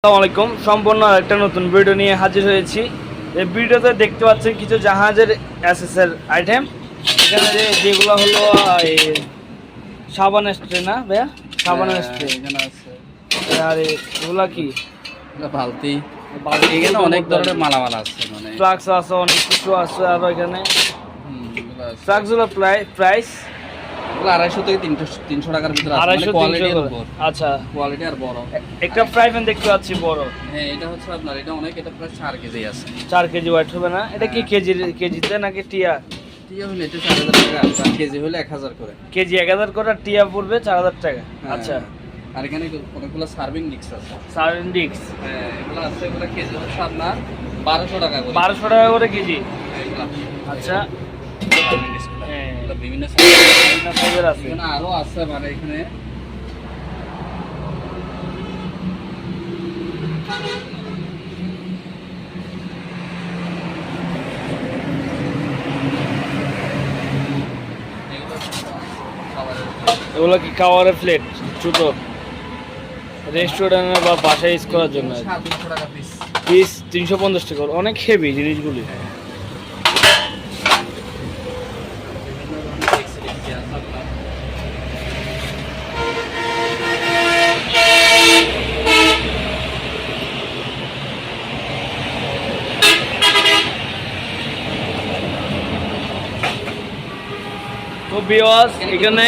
আসসালামু আলাইকুম। সম্পূর্ণ একটা নতুন ভিডিও নিয়ে হাজির হয়েছি। এই ভিডিওতে দেখতে পাচ্ছেন কিছু জাহাজের অ্যাসেসের আইটেম এখানে যে যেগুলো হলো এই সাবান স্প্রে না ভাইয়া? সাবান হ্যাঁ, স্প্রে এখানে আছে। আর এগুলা কি? বালতি। এখানে অনেক ধরনের মালামাল আছে মানে ফ্লাক্স আছে অনেক কিছু আছে আর এখানে। ফ্লাক্সগুলো প্রাইস আড়াইশো থেকে তিনশো তিনশো টাকার ভিতরে আড়াইশো কোয়ালিটি করে। উপর আচ্ছা। কোয়ালিটি আর বড়। একটা ফ্রাই প্যান দেখতে পাচ্ছি বড়। হ্যাঁ এটা হচ্ছে আপনার এটা অনেক এটা প্রায় চার কেজি আছে। চার কেজি ওয়েট হবে না? এটা কি হ্যাঁ। কেজি কেজিতে নাকি টিয়া? টিয়া হলে এটা চার হাজার টাকা আর কেজি হলে এক হাজার করে। কেজি এক হাজার করে আর টিয়া পড়বে চার হাজার টাকা। হ্যাঁ। আচ্ছা। আর এখানে অনেকগুলো সার্ভিং ডিক্স আছে। ডিক্স হ্যাঁ এগুলো আছে এগুলো কেজি হচ্ছে আপনার বারোশো টাকা করে। বারোশো টাকা করে কেজি। আচ্ছা। বিভিন্ন সাইজের আছে। এখানে আরও আছে মানে এখানে। এগুলো কি খাওয়ারের প্লেট ছোট রেস্টুরেন্টে বা বাসায় ইউজ করার জন্য। পিস তিনশো পঞ্চাশ টাকা। অনেক হেভি জিনিসগুলি। তো বিওয়াস এখানে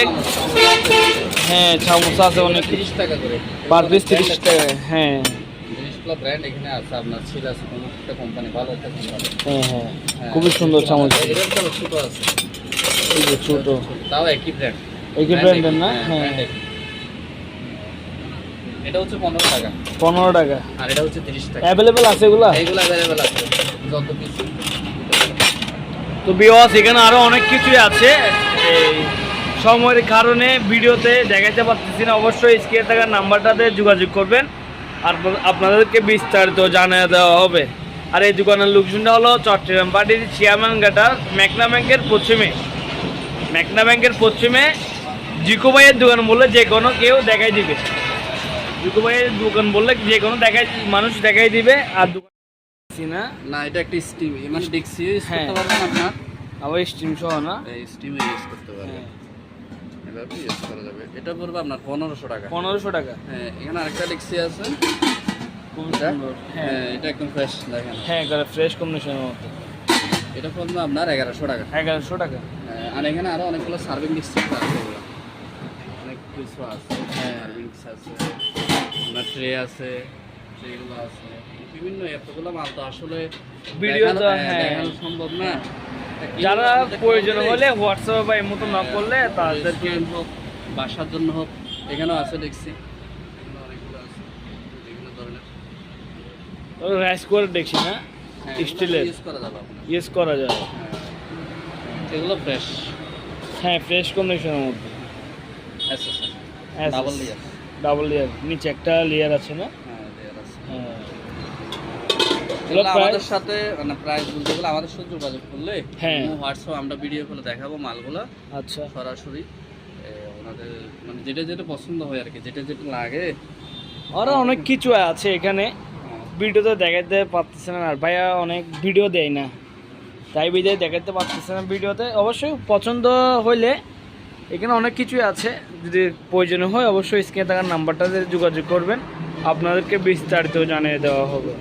হ্যাঁ চামচা আছে অনেক। তিরিশ টাকা করে। পার পিস তিরিশ টাকা হ্যাঁ। জিনিসগুলো ব্র্যান্ড এখানে আছে আপনার ছিল আছে কোনো একটা কোম্পানি ভালো একটা কোম্পানি হ্যাঁ হ্যাঁ। খুবই সুন্দর চামচ ছোট আছে। এই যে ছোট। তাও একই ব্র্যান্ড একই ব্র্যান্ডের না? হ্যাঁ এটা হচ্ছে পনেরো টাকা। পনেরো টাকা। আর এটা হচ্ছে তিরিশ টাকা। অ্যাভেলেবেল আছে এগুলা? অ্যাভেলেবেল আছে। যত পিস তো বিওয়াস এখানে আরও অনেক কিছুই আছে। সময়ের কারণে ভিডিওতে দেখাতে পারতেছি না। অবশ্যই স্ক্রিনে থাকা নাম্বারটাতে যোগাযোগ করবেন। আর আপনাদেরকে বিস্তারিত জানিয়ে দেওয়া হবে। আর এই দোকানের লোকজনটা হলো চট্টগ্রাম পার্টির চেয়ারম্যান ঘাটার মেঘনা ব্যাংকের পশ্চিমে। মেঘনা ব্যাংকের পশ্চিমে জিকো ভাইয়ের দোকান বললে যে কোনো কেউ দেখাই দিবে। জিকো ভাইয়ের দোকান বললে যে কোনো দেখাই মানুষ দেখাই দিবে। আর দোকান না না এটা একটা স্টিম মানে ডিক্সি ইউজ হ্যাঁ। করতে পারবেন আপনার? আবার স্টিম সহ না? এই স্টিম ইউজ করতে পারবেন হ্যাঁ। এভাবে ইউজ করা যাবে। এটা পড়বে আপনার পনেরোশো টাকা। পনেরোশো টাকা? হ্যাঁ এখানে আরেকটা ডিক্সি আছে। হ্যাঁ। হ্যাঁ এটা একদম ফ্রেশ দেখেন। হ্যাঁ ফ্রেশ কম্বিনেশনের মতো এটা পড়বে আপনার এগারোশো টাকা। এগারোশো টাকা? হ্যাঁ, আর এখানে আরও অনেকগুলো সার্ভিং ডিক্স আছে অনেক কিছু আছে। হ্যাঁ। সার্ভিং ডিক্স আছে। আপনার ট্রে আছে ট্রেগুলো আছে। বিভিন্ন এতগুলো মাল তো আসলে ভিডিও দেখানো- সম্ভব না। যারা প্রয়োজন হলে হোয়াটসঅ্যাপে বা এমতো না করলে তাদেরকে হোক বাসার জন্য হোক এখানেও আছে দেখছি। রাইস করে দেখছি না? হ্যাঁ, স্টিলের ইউজ করা যাবে আপনার। ইউজ করা যায় হ্যাঁ। এগুলো ফ্রেশ হ্যাঁ ফ্রেশ কম্বিনেশনের মধ্যে। ডাবল লেয়ার ডাবল লেয়ার নিচে একটা লেয়ার আছে না হ্যাঁ লেয়ার আছে হ্যাঁ এগুলো? আমাদের সাথে মানে প্রাইস বলতে গেলে আমাদের সাথে যোগাযোগ করলে হ্যাঁ। হোয়াটসঅ্যাপ আমরা ভিডিও করে দেখাবো মালগুলো আচ্ছা। সরাসরি। ওনাদের মানে যেটা যেটা পছন্দ হয় আর কি যেটা যেটা লাগে। আরও অনেক কিছু আছে এখানে। ভিডিওতে দেখাতে পারতেছে না আর ভাইয়া অনেক ভিডিও দেয় না। তাই বিদায় দেখাতে পারতেছে না ভিডিওতে অবশ্যই পছন্দ হইলে এখানে অনেক কিছুই আছে। যদি প্রয়োজন হয় অবশ্যই স্ক্রিনে থাকার নাম্বারটাতে যোগাযোগ করবেন। আপনাদেরকে বিস্তারিত জানিয়ে দেওয়া হবে।